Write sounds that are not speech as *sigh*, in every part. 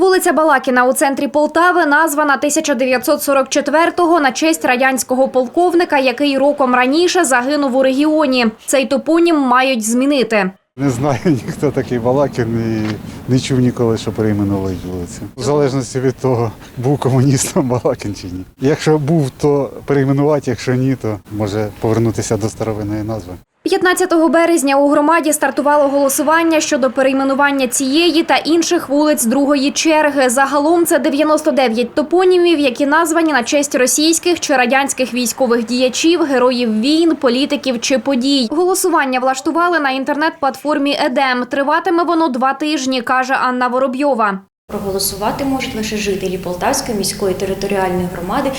Вулиця Балакіна у центрі Полтави названа 1944-го на честь радянського полковника, який роком раніше загинув у регіоні. Цей топонім мають змінити. Не знаю *laughs* ніхто такий Балакін і не чув ніколи, що перейменовують вулицю. В залежності від того, був комуністом Балакін чи ні. Якщо був, то перейменувати, якщо ні, то може повернутися до старовинної назви. 15 березня у громаді стартувало голосування щодо перейменування цієї та інших вулиць другої черги. Загалом це 99 топонімів, які названі на честь російських чи радянських військових діячів, героїв війн, політиків чи подій. Голосування влаштували на інтернет-платформі Едем. Триватиме воно два тижні, каже Анна Воробйова. Проголосувати можуть лише жителі Полтавської міської територіальної громади,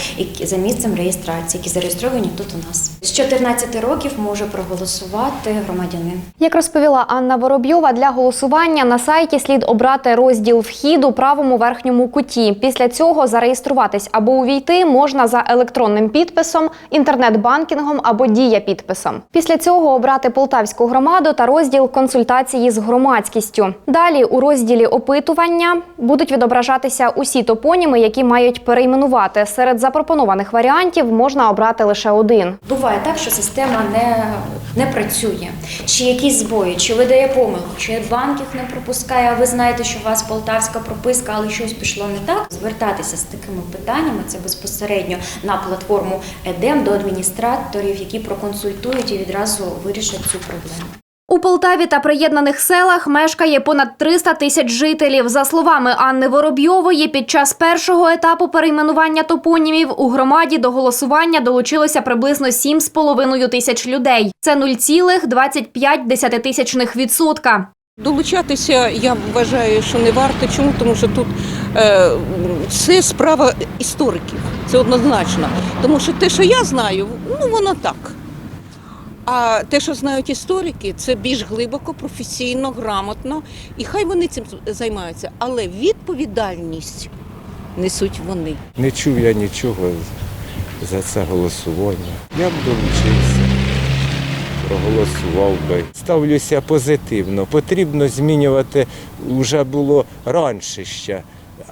за місцем реєстрації, які зареєстровані тут у нас. З 14 років може проголосувати громадянин. Як розповіла Анна Воробйова, для голосування на сайті слід обрати розділ вхід у правому верхньому куті. Після цього зареєструватись або увійти можна за електронним підписом, інтернет-банкінгом або дія підписом. Після цього обрати полтавську громаду та розділ консультації з громадськістю. Далі у розділі опитування будуть відображатися усі топоніми, які мають перейменувати. Серед запропонованих варіантів можна обрати лише один. Буває так, що система не, не працює, чи якісь збої, чи видає помилку, чи банк їх не пропускає. А ви знаєте, що у вас полтавська прописка, але щось пішло не так. Звертатися з такими питаннями це безпосередньо на платформу ЕДЕМ до адміністраторів, які проконсультують і відразу вирішать цю проблему. У Полтаві та приєднаних селах мешкає понад 300 тисяч жителів. За словами Анни Воробйової, під час першого етапу перейменування топонімів у громаді до голосування долучилося приблизно 7,5 тисяч людей. Це 0,25 відсотка. Долучатися я вважаю, що не варто. Чому? Тому що тут е, це справа істориків, це однозначно. Тому що те, що я знаю, ну воно так. А те, що знають історики, це більш глибоко, професійно, грамотно, і хай вони цим займаються. Але відповідальність несуть вони. Не чув я нічого за це голосування. Я б долучився, проголосував би. Ставлюся позитивно. Потрібно змінювати вже було раніше ще,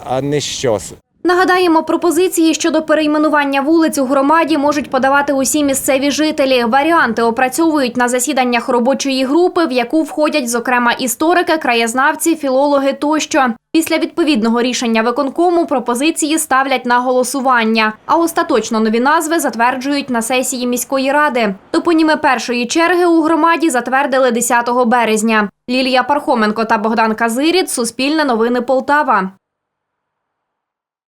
а не щас. Нагадаємо, пропозиції щодо перейменування вулиць у громаді можуть подавати усі місцеві жителі. Варіанти опрацьовують на засіданнях робочої групи, в яку входять, зокрема, історики, краєзнавці, філологи тощо. Після відповідного рішення виконкому пропозиції ставлять на голосування, а остаточно нові назви затверджують на сесії міської ради. Топоніми першої черги у громаді затвердили 10 березня. Лілія Пархоменко та Богдан Казиріт. Суспільне новини Полтава.